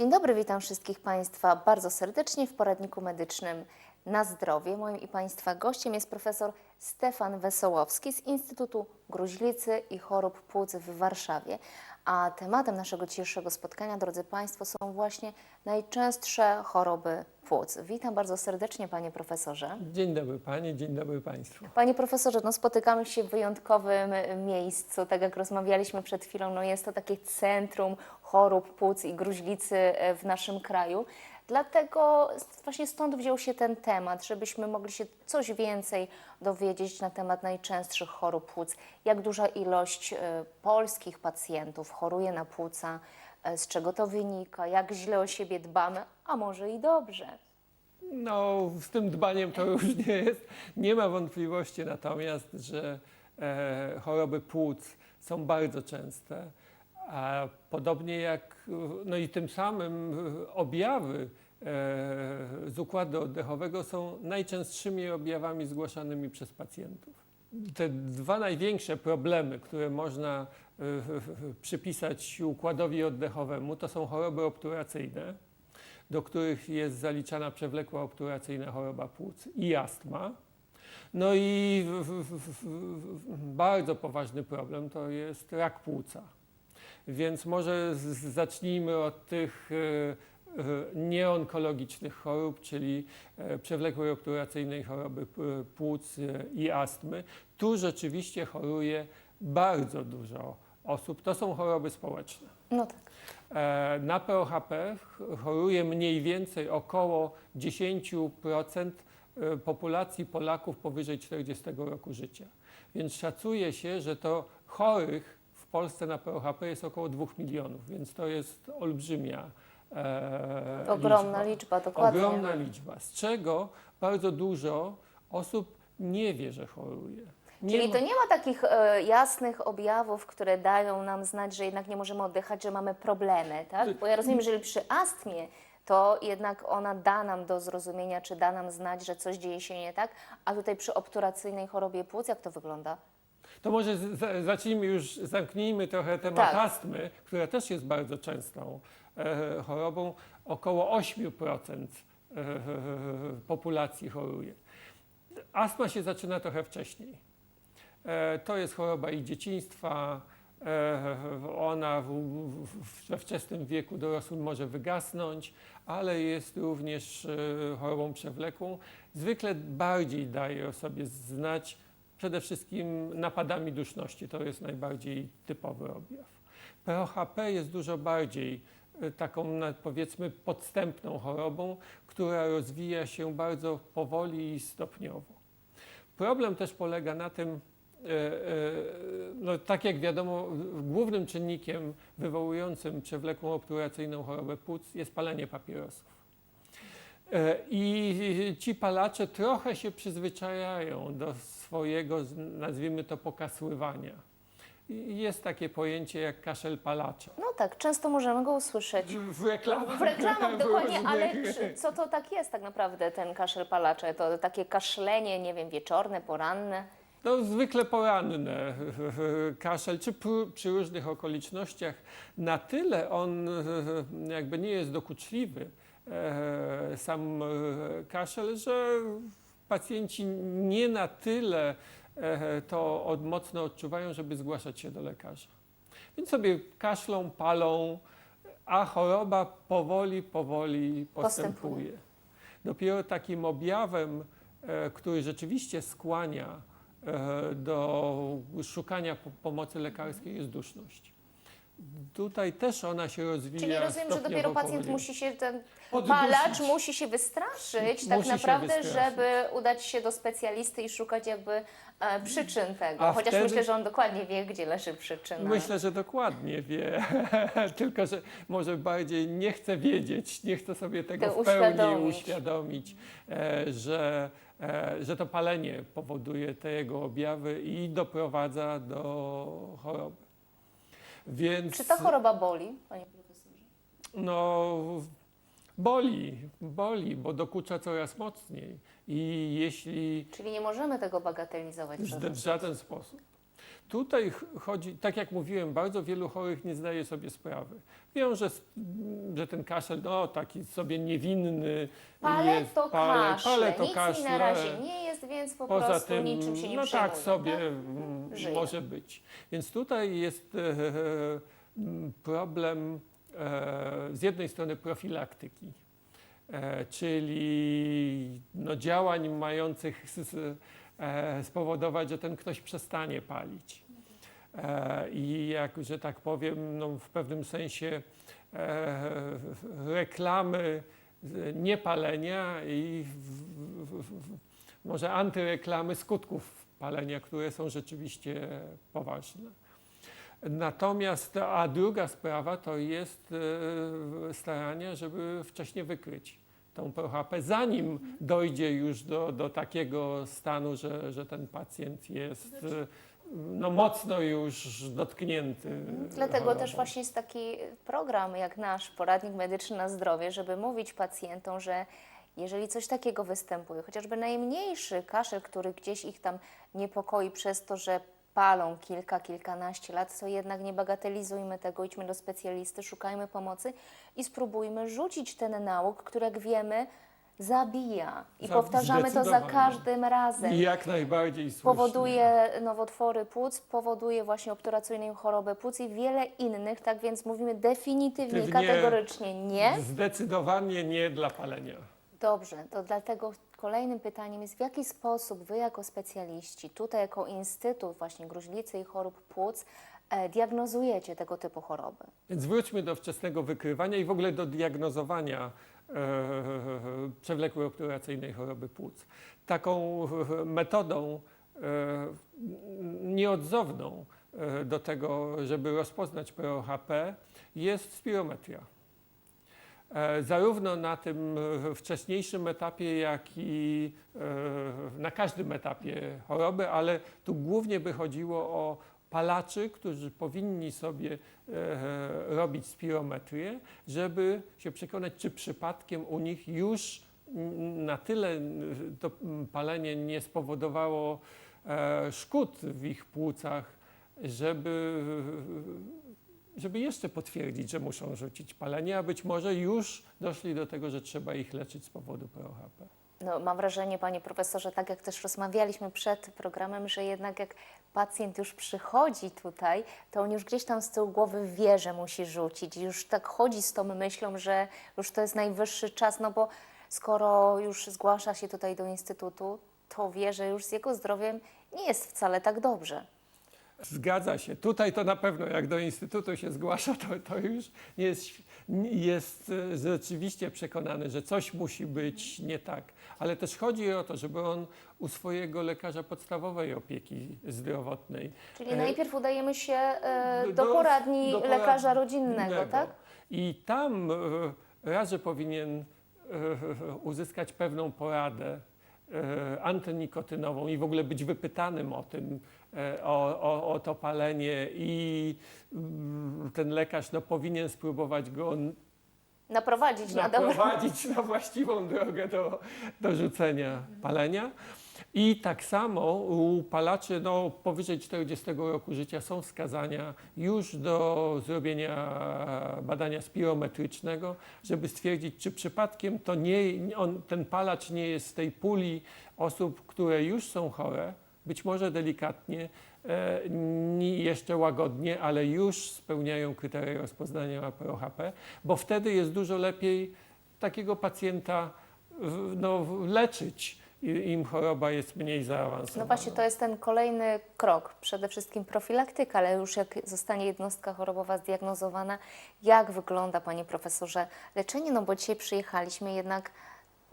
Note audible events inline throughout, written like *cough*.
Dzień dobry, witam wszystkich Państwa bardzo serdecznie w poradniku medycznym na zdrowie. Moim i Państwa gościem jest profesor Stefan Wesołowski z Instytutu Gruźlicy i Chorób Płuc w Warszawie. A tematem naszego dzisiejszego spotkania, drodzy Państwo, są właśnie najczęstsze choroby płuc. Witam bardzo serdecznie, Panie Profesorze. Dzień dobry Panie, dzień dobry Państwu. Panie profesorze, no spotykamy się w wyjątkowym e, miejscu, tak jak rozmawialiśmy przed chwilą, no jest to takie centrum chorób płuc i gruźlicy e, w naszym kraju. Dlatego właśnie stąd wziął się ten temat, żebyśmy mogli się coś więcej dowiedzieć na temat najczęstszych chorób płuc. Jak duża ilość e, polskich pacjentów choruje na płuca, e, z czego to wynika, jak źle o siebie dbamy, a może i dobrze. No, z tym dbaniem to różnie jest. Nie ma wątpliwości natomiast, że e, choroby płuc są bardzo częste, a podobnie jak, no i tym samym e, objawy e, z układu oddechowego są najczęstszymi objawami zgłaszanymi przez pacjentów. Te dwa największe problemy, które można e, przypisać układowi oddechowemu, to są choroby obturacyjne, do których jest zaliczana przewlekła obturacyjna choroba płuc i astma. No i bardzo poważny problem to jest rak płuca. Więc może zacznijmy od tych e, e, nieonkologicznych chorób, czyli e, przewlekłej obturacyjnej choroby płuc i astmy. Tu rzeczywiście choruje bardzo dużo osób. To są choroby społeczne. No tak. Na POHP ch- choruje mniej więcej około 10% e, populacji Polaków powyżej 40 roku życia. Więc szacuje się, że to chorych Polsce na POHP jest około 2 milionów, więc to jest olbrzymia e, Ogromna liczba, dokładnie. Ogromna liczba, z czego bardzo dużo osób nie wie, że choruje. Nie Czyli to nie ma takich e, jasnych objawów, które dają nam znać, że jednak nie możemy oddychać, że mamy problemy, tak? Bo ja rozumiem, że przy astmie to jednak ona da nam do zrozumienia, czy da nam znać, że coś dzieje się nie tak, a tutaj przy obturacyjnej chorobie płuc, jak to wygląda? To może z- zacznijmy już, zamknijmy trochę temat Tak. astmy, która też jest bardzo częstą e, chorobą. Około 8% e, populacji choruje. Astma się zaczyna trochę wcześniej. E, to jest choroba i dzieciństwa. E, ona w, w, we wczesnym wieku dorosłym może wygasnąć, ale jest również e, chorobą przewlekłą. Zwykle bardziej daje o sobie znać przede wszystkim napadami duszności. To jest najbardziej typowy objaw. POHP jest dużo bardziej e, taką, powiedzmy, podstępną chorobą, która rozwija się bardzo powoli i stopniowo. Problem też polega na tym, e, e, no, tak jak wiadomo, głównym czynnikiem wywołującym przewlekłą obturacyjną chorobę płuc jest palenie papierosów. I ci palacze trochę się przyzwyczajają do swojego, nazwijmy to, pokasływania. Jest takie pojęcie jak kaszel palacza. No tak, często możemy go usłyszeć. W reklamach. W reklamach *laughs* dokładnie, ale czy, co to tak jest tak naprawdę ten kaszel palacze? To takie kaszlenie, nie wiem, wieczorne, poranne? No, zwykle poranne *laughs* kaszel, czy pr- przy różnych okolicznościach. Na tyle on *laughs* jakby nie jest dokuczliwy, e, sam e, kaszel, że pacjenci nie na tyle e, to od, mocno odczuwają, żeby zgłaszać się do lekarza. Więc sobie kaszlą, palą, a choroba powoli, powoli Postępuje. postępuje. Dopiero takim objawem, e, który rzeczywiście skłania e, do szukania po- pomocy lekarskiej jest duszność. Tutaj też ona się rozwija. Czyli rozumiem, że stopniowo, dopiero pacjent powoli. musi się, ten Oddusić. palacz musi się wystraszyć tak Musi się naprawdę, wystraszyć. żeby udać się do specjalisty i szukać jakby e, przyczyn tego. A Chociaż wtedy- myślę, że on dokładnie wie, gdzie leży przyczyna. Myślę, że dokładnie wie, *laughs* tylko że może bardziej nie chce wiedzieć, nie chce sobie tego To w pełni uświadomić. uświadomić, e, że, e, że to palenie powoduje te jego objawy i doprowadza do choroby. Więc Czy ta choroba boli, panie profesorze? no, boli, boli, bo dokucza coraz mocniej i jeśli Czyli nie możemy tego bagatelizować. w żaden sposób. Tutaj ch- chodzi, tak jak mówiłem, bardzo wielu chorych nie zdaje sobie sprawy. Wiem, że, że ten kaszel, no taki sobie niewinny Pale jest. to pale, kaszle, pale to nic na razie nie jest, więc po Poza prostu tym, niczym się nie no tak sobie tak? może być. Więc tutaj jest e, e, m, problem e, z jednej strony profilaktyki, e, czyli no, działań mających e, spowodować, że ten ktoś przestanie palić. E, I jak, że tak powiem, no, w pewnym sensie e, reklamy niepalenia i może antyreklamy skutków palenia, które są rzeczywiście poważne. Natomiast, a druga sprawa to jest e, staranie, żeby wcześniej wykryć tą PHP, zanim dojdzie już do, do takiego stanu, że, że ten pacjent jest e, no, mocno już dotknięty. Dlatego chorobą. też właśnie jest taki program jak nasz, poradnik medyczny na zdrowie, żeby mówić pacjentom, że jeżeli coś takiego występuje, chociażby najmniejszy kaszel, który gdzieś ich tam niepokoi przez to, że palą kilka, kilkanaście lat, to jednak nie bagatelizujmy tego, idźmy do specjalisty, szukajmy pomocy i spróbujmy rzucić ten nauk, który jak wiemy zabija. I Za- powtarzamy to za zdecydowanie. każdym razem I jak najbardziej słusznie. powoduje nowotwory płuc, powoduje właśnie obturacyjną chorobę płuc i wiele innych, tak więc mówimy definitywnie, Pewnie- kategorycznie nie. Zdecydowanie nie dla palenia. Dobrze, to dlatego kolejnym pytaniem jest, w jaki sposób Wy jako specjaliści, tutaj jako Instytut właśnie gruźlicy i chorób płuc, e, diagnozujecie tego typu choroby? Więc wróćmy do wczesnego wykrywania i w ogóle do diagnozowania e, przewlekłej obturacyjnej choroby płuc. Taką e, metodą e, nieodzowną e, do tego, żeby rozpoznać POHP jest spirometria. E, Zarówno na tym e, wcześniejszym etapie, jak i e, na każdym etapie choroby, ale tu głównie by chodziło o palaczy, którzy powinni sobie robić spirometrię, żeby się przekonać, czy przypadkiem u nich już na tyle to palenie nie spowodowało szkód w ich płucach, żeby żeby jeszcze potwierdzić, że muszą rzucić palenie, a być może już doszli do tego, że trzeba ich leczyć z powodu POHP. No, mam wrażenie, panie profesorze, tak jak też rozmawialiśmy przed programem, że jednak jak pacjent już przychodzi tutaj, to on już gdzieś tam z tyłu głowy wie, że musi rzucić. Już tak chodzi z tą myślą, że już to jest najwyższy czas, no bo skoro już zgłasza się tutaj do instytutu, to wie, że już z jego zdrowiem nie jest wcale tak dobrze. Zgadza się. Tutaj to na pewno, jak do instytutu się zgłasza, to, to już jest, jest e, rzeczywiście przekonany, że coś musi być nie tak. Ale też chodzi o to, żeby on u swojego lekarza podstawowej opieki zdrowotnej Czyli E, najpierw udajemy się e, do- do poradni do lekarza poradni rodzinnego, innego. tak? I tam raz, że powinien uzyskać pewną poradę antynikotynową i w ogóle być wypytanym o tym, o, o, o to palenie i mm, ten lekarz no, powinien spróbować go Naprowadzić na naprowadzić na właściwą drogę do, do rzucenia palenia. I tak samo u palaczy no, powyżej 40 roku życia są wskazania już do zrobienia badania spirometrycznego, żeby stwierdzić, czy przypadkiem to nie, on, ten palacz nie jest z tej puli osób, które już są chore, być może delikatnie, e, jeszcze łagodnie, ale już spełniają kryteria rozpoznania POHP, bo wtedy jest dużo lepiej takiego pacjenta no, leczyć. Im choroba jest mniej zaawansowana. No właśnie, to jest ten kolejny krok. Przede wszystkim profilaktyka, ale już jak zostanie jednostka chorobowa zdiagnozowana, jak wygląda, panie profesorze, leczenie? No bo dzisiaj przyjechaliśmy jednak,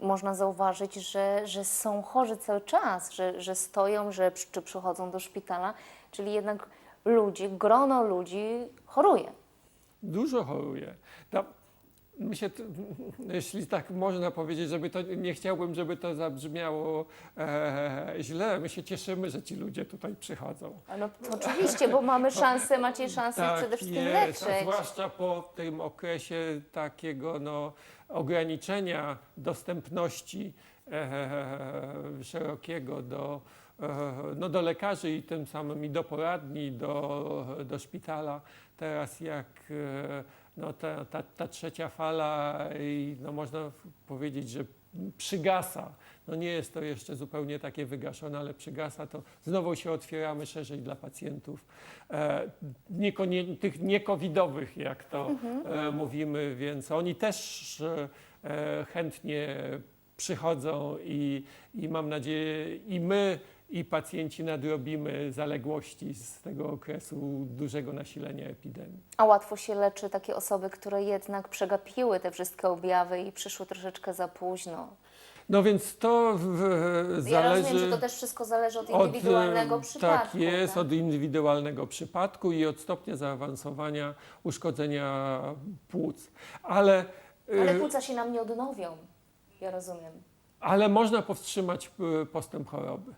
można zauważyć, że, że są chorzy cały czas, że, że stoją, że czy przychodzą do szpitala, czyli jednak ludzi, grono ludzi choruje. Dużo choruje. No, my się, jeśli tak można powiedzieć, żeby to, nie chciałbym, żeby to zabrzmiało e, źle. My się cieszymy, że ci ludzie tutaj przychodzą. No oczywiście, bo mamy szansę, macie szansę ich przede wszystkim Tak jest, a leczyć. zwłaszcza po tym okresie takiego no, ograniczenia dostępności e, szerokiego do no, do lekarzy i tym samym i do poradni, do, do szpitala. Teraz jak e, no, ta, ta, ta trzecia fala no, można powiedzieć, że przygasa. No nie jest to jeszcze zupełnie takie wygaszone, ale przygasa, to znowu się otwieramy szerzej dla pacjentów e, niekonie, tych niekowidowych, jak to e, mówimy, więc oni też e, chętnie przychodzą i, i mam nadzieję i my i pacjenci nadrobimy zaległości z tego okresu dużego nasilenia epidemii. A łatwo się leczy takie osoby, które jednak przegapiły te wszystkie objawy i przyszły troszeczkę za późno. No więc to w, w, Ja zależy... rozumiem, że to też wszystko zależy od indywidualnego e, przypadku. Tak jest, tak? od indywidualnego przypadku i od stopnia zaawansowania uszkodzenia płuc. Ale, Ale płuca się nam nie odnowią, ja rozumiem. ale można powstrzymać e, postęp choroby.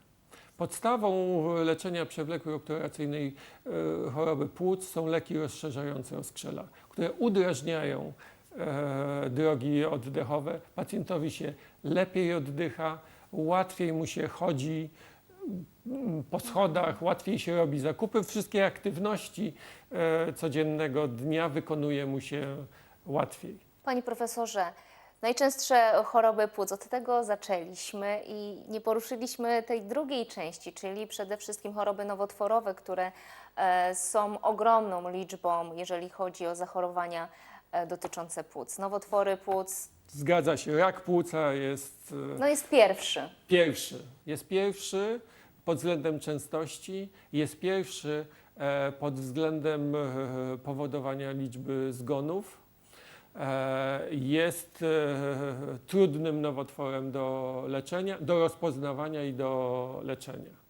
Podstawą leczenia przewlekłej obturacyjnej e, choroby płuc są leki rozszerzające oskrzela, które udrażniają e, drogi oddechowe. Pacjentowi się lepiej oddycha, łatwiej mu się chodzi mm, po schodach, łatwiej się robi zakupy. Wszystkie aktywności e, codziennego dnia wykonuje mu się łatwiej. Panie profesorze, najczęstsze choroby płuc, od tego zaczęliśmy i nie poruszyliśmy tej drugiej części, czyli przede wszystkim choroby nowotworowe, które e, są ogromną liczbą, jeżeli chodzi o zachorowania e, dotyczące płuc. Nowotwory płuc, Zgadza się, rak płuca jest e, no jest pierwszy. Pierwszy. Jest pierwszy pod względem częstości, jest pierwszy pod względem powodowania liczby zgonów. E, Jest e, trudnym nowotworem do leczenia, do rozpoznawania i do leczenia.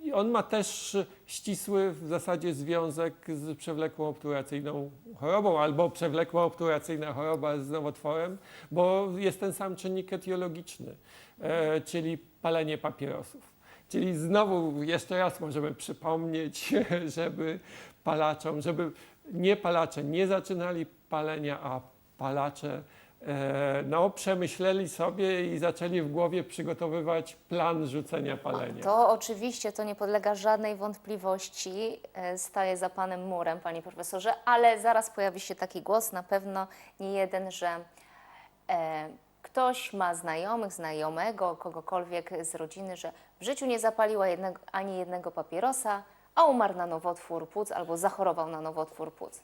I on ma też ścisły w zasadzie związek z przewlekłą obturacyjną chorobą albo przewlekła obturacyjna choroba z nowotworem, bo jest ten sam czynnik etiologiczny, e, czyli palenie papierosów. Czyli znowu jeszcze raz możemy przypomnieć, *laughs* żeby palaczom, żeby nie palacze nie zaczynali palenia, a palacze e, no, przemyśleli sobie i zaczęli w głowie przygotowywać plan rzucenia palenia. To oczywiście to nie podlega żadnej wątpliwości, e, staje za panem murem, panie profesorze, ale zaraz pojawi się taki głos, na pewno nie jeden, że e, ktoś ma znajomych, znajomego, kogokolwiek z rodziny, że w życiu nie zapaliła jednego, ani jednego papierosa, a umarł na nowotwór płuc albo zachorował na nowotwór płuc.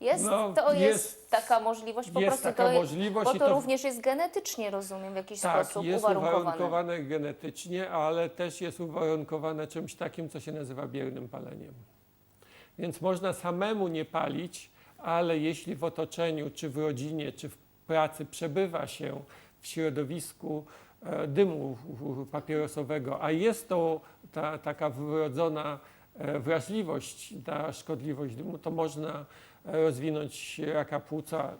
Jest, No, to jest, jest- taka możliwość, po prostu taka to możliwość bo to, to- również jest genetycznie, rozumiem, w jakiś Tak, sposób jest uwarunkowane. uwarunkowane genetycznie, ale też jest uwarunkowane czymś takim, co się nazywa biernym paleniem. Więc można samemu nie palić, ale jeśli w otoczeniu, czy w rodzinie, czy w pracy przebywa się w środowisku e, dymu papierosowego, a jest to ta, taka wrodzona e, wrażliwość na szkodliwość dymu, to można rozwinąć raka płuca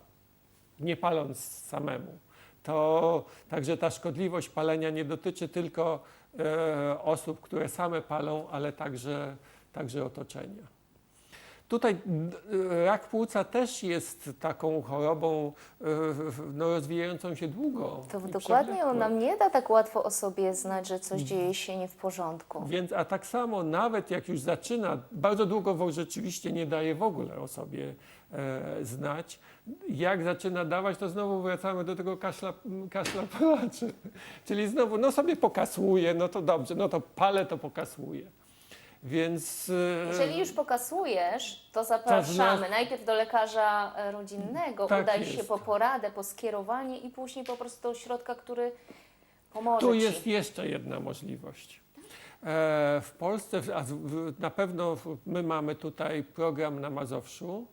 nie paląc samemu. To także ta szkodliwość palenia nie dotyczy tylko e, osób, które same palą, ale także, także otoczenia. Tutaj d- rak płuca też jest taką chorobą e, no, rozwijającą się długo. To dokładnie on nam nie da tak łatwo o sobie znać, że coś dzieje się nie w porządku. Więc, a tak samo nawet jak już zaczyna, bardzo długo rzeczywiście nie daje w ogóle o sobie e, znać. Jak zaczyna dawać, to znowu wracamy do tego kaszla, kaszla palaczy. *laughs* Czyli znowu, no sobie pokasuje, no to dobrze, no to palę, to pokasuje. Więc... e, Jeżeli już pokasujesz, to zapraszamy najpierw do lekarza e, rodzinnego, Tak udaj się jest. po poradę, po skierowanie i później po prostu do ośrodka, który pomoże Tu ci. jest jeszcze jedna możliwość. E, W Polsce, a na pewno my mamy tutaj program na Mazowszu,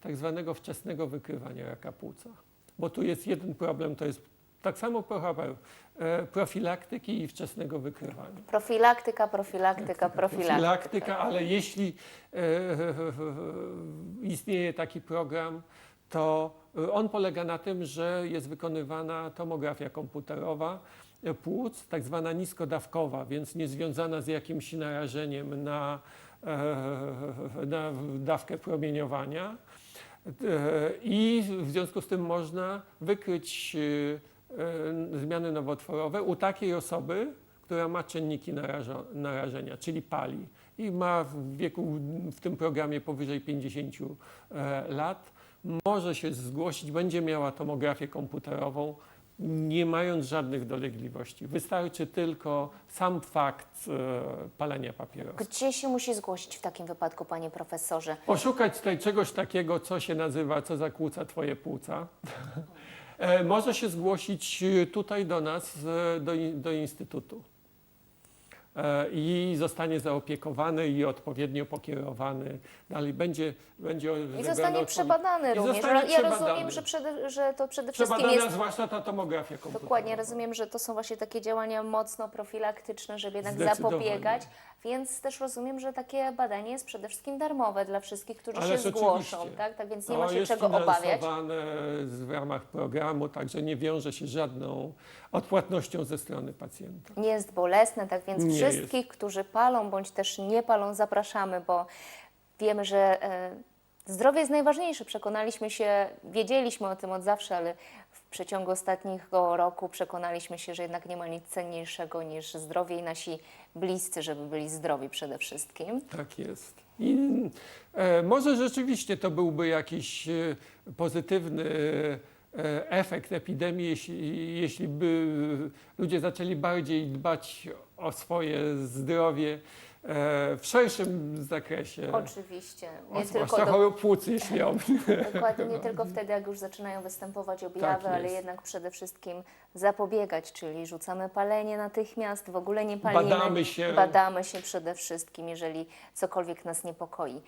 tak zwanego wczesnego wykrywania raka płuca. Bo tu jest jeden problem, to jest tak samo program e, profilaktyki i wczesnego wykrywania. Profilaktyka, profilaktyka, profilaktyka. Profilaktyka, ale jeśli e, istnieje taki program, to e, on polega na tym, że jest wykonywana tomografia komputerowa e, płuc, tak zwana niskodawkowa, więc nie związana z jakimś narażeniem na, e, na dawkę promieniowania. E, I w związku z tym można wykryć e, e, zmiany nowotworowe u takiej osoby, która ma czynniki narażo, narażenia, czyli pali i ma w wieku w tym programie powyżej 50 e, lat, może się zgłosić, będzie miała tomografię komputerową, nie mając żadnych dolegliwości. Wystarczy tylko sam fakt e, palenia papierosa. Gdzie się musi zgłosić w takim wypadku, panie profesorze? Poszukać tutaj czegoś takiego, co się nazywa, co zakłóca twoje płuca. *laughs* E, Może się zgłosić e, tutaj do nas, e, do, do Instytutu. I zostanie zaopiekowany i odpowiednio pokierowany. Dalej będzie, będzie I zostanie przebadany również. zostanie ja przebadany. rozumiem, że, przede, że to przede wszystkim Przebadana jest zwłaszcza ta tomografia komputerowa. Dokładnie, rozumiem, że to są właśnie takie działania mocno profilaktyczne, żeby jednak zapobiegać, więc też rozumiem, że takie badanie jest przede wszystkim darmowe dla wszystkich, którzy się zgłoszą, tak? tak? Więc nie ma się jest czego obawiać. z- w ramach programu, także nie wiąże się z żadną odpłatnością ze strony pacjenta. Nie jest bolesne, tak więc Nie wszystkich, którzy palą bądź też nie palą, zapraszamy, bo wiemy, że e, zdrowie jest najważniejsze. Przekonaliśmy się, wiedzieliśmy o tym od zawsze, ale przeciągu ostatniego roku przekonaliśmy się, że jednak nie ma nic cenniejszego niż zdrowie i nasi bliscy, żeby byli zdrowi przede wszystkim. Tak jest. I e, może rzeczywiście to byłby jakiś e, pozytywny e, efekt epidemii, jeśli, jeśli by ludzie zaczęli bardziej dbać o swoje zdrowie w szerszym zakresie. Oczywiście. Nie tylko, do, chorób płuc, jeśli on. *laughs* dokładnie, nie tylko wtedy, jak już zaczynają występować objawy, Tak ale jednak przede wszystkim zapobiegać, czyli rzucamy palenie natychmiast, w ogóle nie palimy. Badamy się. Badamy się przede wszystkim, jeżeli cokolwiek nas niepokoi.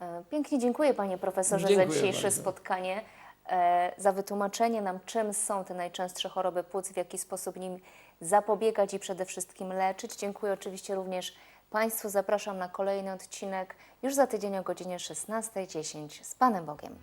E, Pięknie dziękuję panie profesorze Dziękuję za dzisiejsze bardzo. spotkanie, e, za wytłumaczenie nam, czym są te najczęstsze choroby płuc, w jaki sposób nim zapobiegać i przede wszystkim leczyć. Dziękuję oczywiście również Państwu. Zapraszam na kolejny odcinek już za tydzień o godzinie 16.10 z Panem Bogiem.